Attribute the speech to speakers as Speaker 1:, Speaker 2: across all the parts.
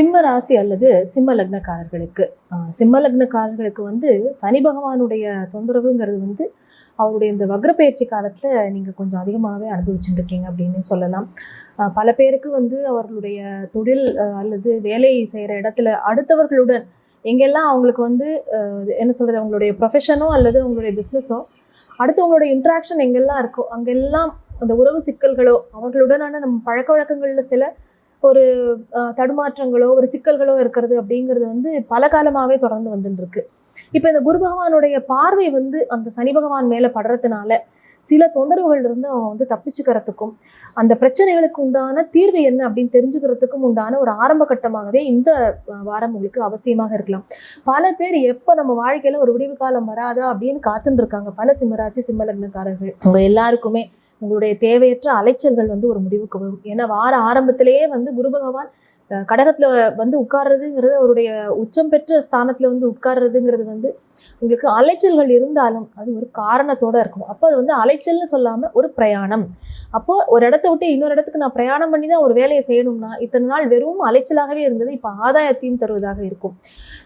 Speaker 1: சிம்ம ராசி அல்லது சிம்ம லக்னக்காரர்களுக்கு. சிம்ம லக்னக்காரர்களுக்கு வந்து சனி பகவானுடைய தொந்தரவுங்கிறது வந்து அவருடைய இந்த வக்ரப்பெயர்ச்சி காலத்தில் நீங்கள் கொஞ்சம் அதிகமாகவே அனுபவிச்சுட்டு இருக்கீங்க அப்படின்னு சொல்லலாம். பல பேருக்கு வந்து அவர்களுடைய தொழில் அல்லது வேலை செய்கிற இடத்துல அடுத்தவர்களுடன் எங்கெல்லாம் அவங்களுக்கு வந்து என்ன சொல்கிறது அவங்களுடைய ப்ரொஃபஷனோ அல்லது அவங்களுடைய பிஸ்னஸோ அடுத்தவங்களுடைய இன்ட்ராக்ஷன் எங்கெல்லாம் இருக்கோ அங்கெல்லாம் அந்த உறவு சிக்கல்களோ அவர்களுடனான நம்ம பழக்க வழக்கங்களில் சில ஒரு தடுமாற்றங்களோ ஒரு சிக்கல்களோ இருக்கிறது அப்படிங்கிறது வந்து பல காலமாகவே தொடர்ந்து வந்துட்டுருக்கு இப்போ இந்த குரு பகவானுடைய பார்வை வந்து அந்த சனி பகவான் மேலே படுறதுனால சில தொந்தரவுகள் இருந்து அவங்க வந்து தப்பிச்சுக்கிறதுக்கும் அந்த பிரச்சனைகளுக்கு உண்டான தீர்வு என்ன அப்படின்னு தெரிஞ்சுக்கிறதுக்கும் உண்டான ஒரு ஆரம்ப கட்டமாகவே இந்த வாரம் உங்களுக்கு அவசியமாக இருக்கலாம். பல பேர் எப்போ நம்ம வாழ்க்கையில ஒரு விடிவு காலம் வராதா அப்படின்னு காத்துட்டு இருக்காங்க பல சிம்மராசி சிம்மலக்னக்காரர்கள். அவங்க எல்லாருக்குமே உங்களுடைய தேவையற்ற அலைச்சல்கள் வந்து ஒரு முடிவுக்கு வரும். ஏன்னா வார ஆரம்பத்திலேயே வந்து குரு பகவான் கடகத்தில் வந்து உட்கார்றதுங்கிறது அவருடைய உச்சம் பெற்ற ஸ்தானத்தில் வந்து உட்கார்றதுங்கிறது வந்து உங்களுக்கு அலைச்சல்கள் இருந்தாலும் அது ஒரு காரணத்தோட இருக்கும். அப்போ அது வந்து அலைச்சல்னு சொல்லாமல் ஒரு பிரயாணம். அப்போது ஒரு இடத்த விட்டு இன்னொரு இடத்துக்கு நான் பிரயாணம் பண்ணி தான் ஒரு வேலையை செய்யணும்னா இத்தனை நாள் வெறும் அலைச்சலாகவே இருந்தது இப்போ ஆதாயத்தையும் தருவதாக இருக்கும்.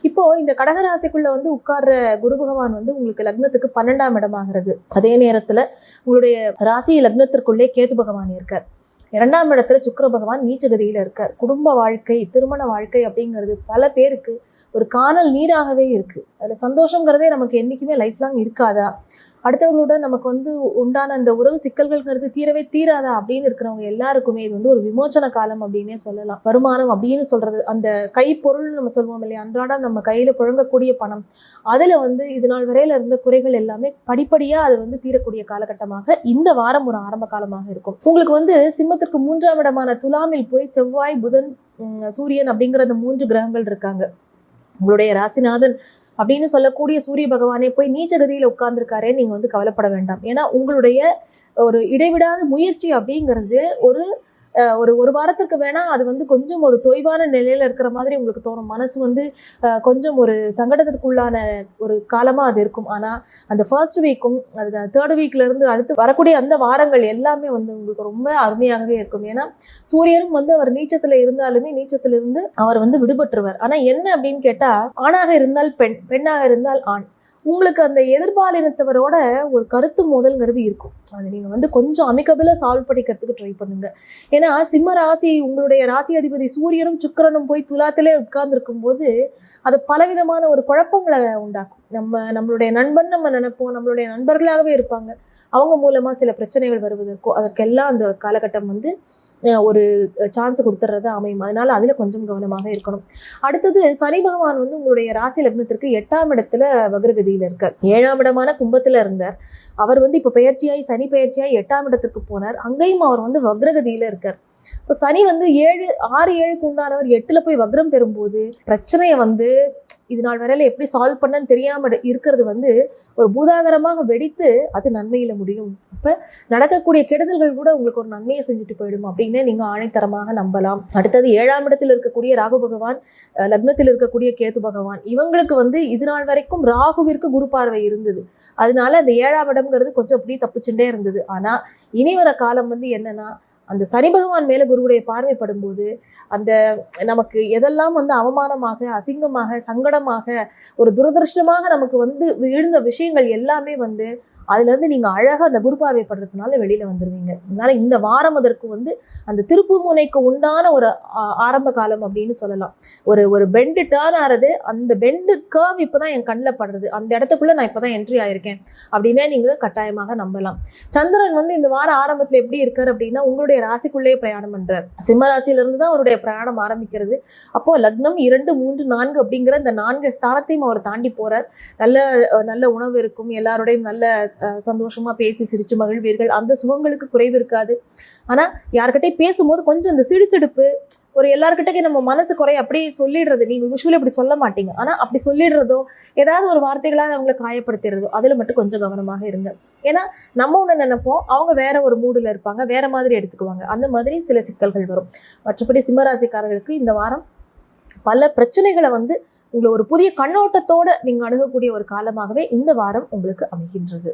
Speaker 1: இப்போது இந்த கடகராசிக்குள்ளே வந்து உட்கார்ற குரு பகவான் வந்து உங்களுக்கு லக்னத்துக்கு பன்னெண்டாம் இடமாகிறது. அதே நேரத்தில் உங்களுடைய ராசி லக்னத்திற்குள்ளே கேது பகவான் இருக்கார். இரண்டாம் இடத்துல சுக்கர பகவான் நீச்சகதியில் இருக்கார். குடும்ப வாழ்க்கை திருமண வாழ்க்கை அப்படிங்கிறது பல பேருக்கு ஒரு காணல் நீராகவே இருக்கு. அதில் சந்தோஷங்கிறதே நமக்கு என்னைக்குமே லைஃப் லாங் இருக்காதா? அடுத்தவர்களுடன் நமக்கு வந்து உண்டான அந்த உறவு சிக்கல்கள்ங்கிறது தீரவே தீராதா அப்படின்னு இருக்கிறவங்க எல்லாருக்குமே இது வந்து ஒரு விமோச்சன காலம் அப்படின்னே சொல்லலாம். வருமானம் அப்படின்னு சொல்றது அந்த கைப்பொருள் நம்ம சொல்லுவோம் இல்லையா? அன்றாடம் நம்ம கையில புழங்கக்கூடிய பணம். அதுல வந்து இது நாள் வரையில இருந்த குறைகள் எல்லாமே படிப்படியா அது வந்து தீரக்கூடிய காலகட்டமாக இந்த வாரம் ஒரு ஆரம்ப காலமாக இருக்கும். உங்களுக்கு வந்து சிம்மத்திற்கு மூன்றாம் இடமான துலாமில் போய் செவ்வாய் புதன் சூரியன் அப்படிங்கிற அந்த மூன்று கிரகங்கள் இருக்காங்க. உங்களுடைய ராசிநாதன் அப்படின்னு சொல்லக்கூடிய சூரிய பகவானே போய் நீச்சகதியில் உட்கார்ந்துருக்காரே நீங்கள் வந்து கவலைப்பட வேண்டாம். ஏன்னா உங்களுடைய ஒரு இடைவிடாத முயற்சி அப்படிங்கிறது ஒரு ஒரு ஒரு வாரத்துக்கு வேணா அது வந்து கொஞ்சம் ஒரு தொய்வான நிலையில இருக்கிற மாதிரி உங்களுக்கு தோணும். மனசு வந்து கொஞ்சம் ஒரு சங்கடத்திற்குள்ளான ஒரு காலமா அது இருக்கும். ஆனா அந்த ஃபர்ஸ்ட் வீக்கும் அது தேர்ட் வீக்ல இருந்து அடுத்து வரக்கூடிய அந்த வாரங்கள் எல்லாமே வந்து உங்களுக்கு ரொம்ப அருமையாகவே இருக்கும். ஏன்னா சூரியனும் வந்து அவர் நீச்சத்துல இருந்தாலுமே நீச்சத்துல இருந்து அவர் வந்து விடுபட்டுருவார். ஆனா என்ன அப்படின்னு கேட்டா ஆணாக இருந்தால் பெண் பெண்ணாக இருந்தால் ஆண். உங்களுக்கு அந்த எதிர்பாலினத்தவரோட ஒரு கருத்து மோதல்ங்கிறது இருக்கும். அது நீங்க வந்து கொஞ்சம் அமிக்கபிளா சால்வ் பண்ணிக்கிறதுக்கு ட்ரை பண்ணுங்க. ஏன்னா சிம்ம ராசி உங்களுடைய ராசி அதிபதி சூரியனும் சுக்கரனும் போய் துலாத்திலே உட்கார்ந்துருக்கும் போது அது பலவிதமான ஒரு குழப்பங்களை உண்டாக்கும். நம்ம நம்மளுடைய நண்பன் நம்ம நினைப்போம். நம்மளுடைய நண்பர்களாகவே இருப்பாங்க. அவங்க மூலமா சில பிரச்சனைகள் வருவதற்கோ அதற்கெல்லாம் அந்த காலகட்டம் வந்து ஒரு சான்ஸ் கொடுத்துறது அமையும். அதனால அதில் கொஞ்சம் கவனமாக இருக்கணும். அடுத்தது சனி பகவான் வந்து உங்களுடைய ராசி லக்னத்திற்கு எட்டாம் இடத்துல வக்ரகதியில் இருக்கார். ஏழாம் இடமான கும்பத்தில் இருந்தார். அவர் வந்து இப்போ பெயர்ச்சியாய் சனி பெயர்ச்சியாய் எட்டாம் இடத்திற்கு போனார். அங்கேயும் அவர் வந்து வக்ரகதியில் இருக்கார். இப்போ சனி வந்து ஏழு ஆறு ஏழுக்கு உண்டானவர் எட்டில் போய் வக்ரம் பெறும்போது பிரச்சனையை வந்து இது நாள் வரையில எப்படி சால்வ் பண்ணன்னு தெரியாமல் இருக்கிறது வந்து ஒரு பூதாகரமாக வெடித்து அது நன்மையில் முடியும். இப்போ நடக்கக்கூடிய கெடுதல்கள் கூட உங்களுக்கு ஒரு நன்மையை செஞ்சுட்டு போயிடும் அப்படின்னு நீங்கள் ஆணைத்தரமாக நம்பலாம். அடுத்தது ஏழாம் இடத்தில் இருக்கக்கூடிய ராகு பகவான் லக்னத்தில் இருக்கக்கூடிய கேது பகவான் இவங்களுக்கு வந்து இது நாள் வரைக்கும் ராகுவிற்கு குரு பார்வை இருந்தது. அதனால அந்த ஏழாம் இடம்ங்கிறது கொஞ்சம் அப்படியே தப்பிச்சுட்டே இருந்தது. ஆனால் இனி வர காலம் வந்து என்னன்னா அந்த சனி பகவான் மேலே குருவுடைய பார்வைப்படும் போது அந்த நமக்கு எதெல்லாம் வந்து அவமானமாக அசிங்கமாக சங்கடமாக ஒரு துரதிருஷ்டமாக நமக்கு வந்து விழுந்த விஷயங்கள் எல்லாமே வந்து அதுலேருந்து நீங்கள் அழகாக அந்த குருபாவை படுறதுனால வெளியில் வந்துடுவீங்க அதனால் இந்த வாரம் அதற்கு வந்து அந்த திருப்பு முனைக்கு உண்டான ஒரு ஆரம்ப காலம் அப்படின்னு சொல்லலாம். ஒரு ஒரு பெண்டு டேர்ன் ஆறது அந்த பெண்டு கேர்வ் இப்பதான் என் கண்ணில் படுறது. அந்த இடத்துக்குள்ளே நான் இப்போ தான் என்ட்ரி ஆயிருக்கேன். அப்படின்னே நீங்கள் கட்டாயமாக நம்பலாம். சந்திரன் வந்து இந்த வார ஆரம்பத்தில் எப்படி இருக்கார் அப்படின்னா உங்களுடைய ராசிக்குள்ளேயே பிரயாணம் பண்ணுறார் சிம்ம ராசியிலிருந்து தான் அவருடைய பிரயாணம் ஆரம்பிக்கிறது. அப்போது லக்னம் இரண்டு மூன்று நான்கு அப்படிங்கிற இந்த நான்கு ஸ்தானத்தையும் அவர் தாண்டி போகிறார் நல்ல நல்ல உணவு இருக்கும். எல்லாரோடையும் நல்ல சந்தோஷமா பேசி சிரிச்சு மகிழ்வீர்கள். அந்த சுகங்களுக்கு குறைவு இருக்காது. ஆனா யார்கிட்டயும் பேசும்போது கொஞ்சம் இந்த சிடுசிடுப்பு ஒரு எல்லாருக்கிட்டே நம்ம மனசு குறை அப்படியே சொல்லிடுறது நீங்கள் யூஸ்வலி அப்படி சொல்ல மாட்டீங்க. ஆனால் அப்படி சொல்லிடுறதோ ஏதாவது ஒரு வார்த்தைகளால் அவங்களை காயப்படுத்திடுறதோ அதில் மட்டும் கொஞ்சம் கவனமாக இருங்க. ஏன்னா நம்ம ஒன்று நினைப்போம் அவங்க வேற ஒரு மூடில் இருப்பாங்க வேற மாதிரி எடுத்துக்குவாங்க. அந்த மாதிரி சில சிக்கல்கள் வரும். மற்றபடி சிம்மராசிக்காரர்களுக்கு இந்த வாரம் பல பிரச்சனைகளை வந்து உங்களை ஒரு புதிய கண்ணோட்டத்தோட நீங்க அணுகக்கூடிய ஒரு காலமாகவே இந்த வாரம் உங்களுக்கு அமைகின்றது.